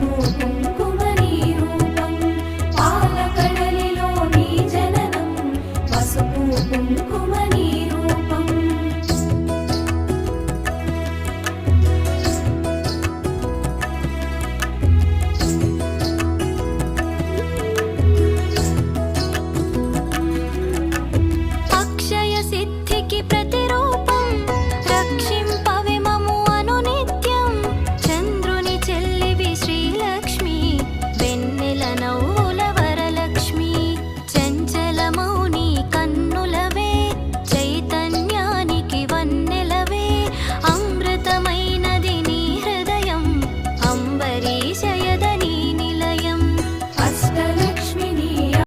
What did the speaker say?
తొందుకు మని రూపం ఆక్రగలిలో నీ జననం పసుపు కుమరి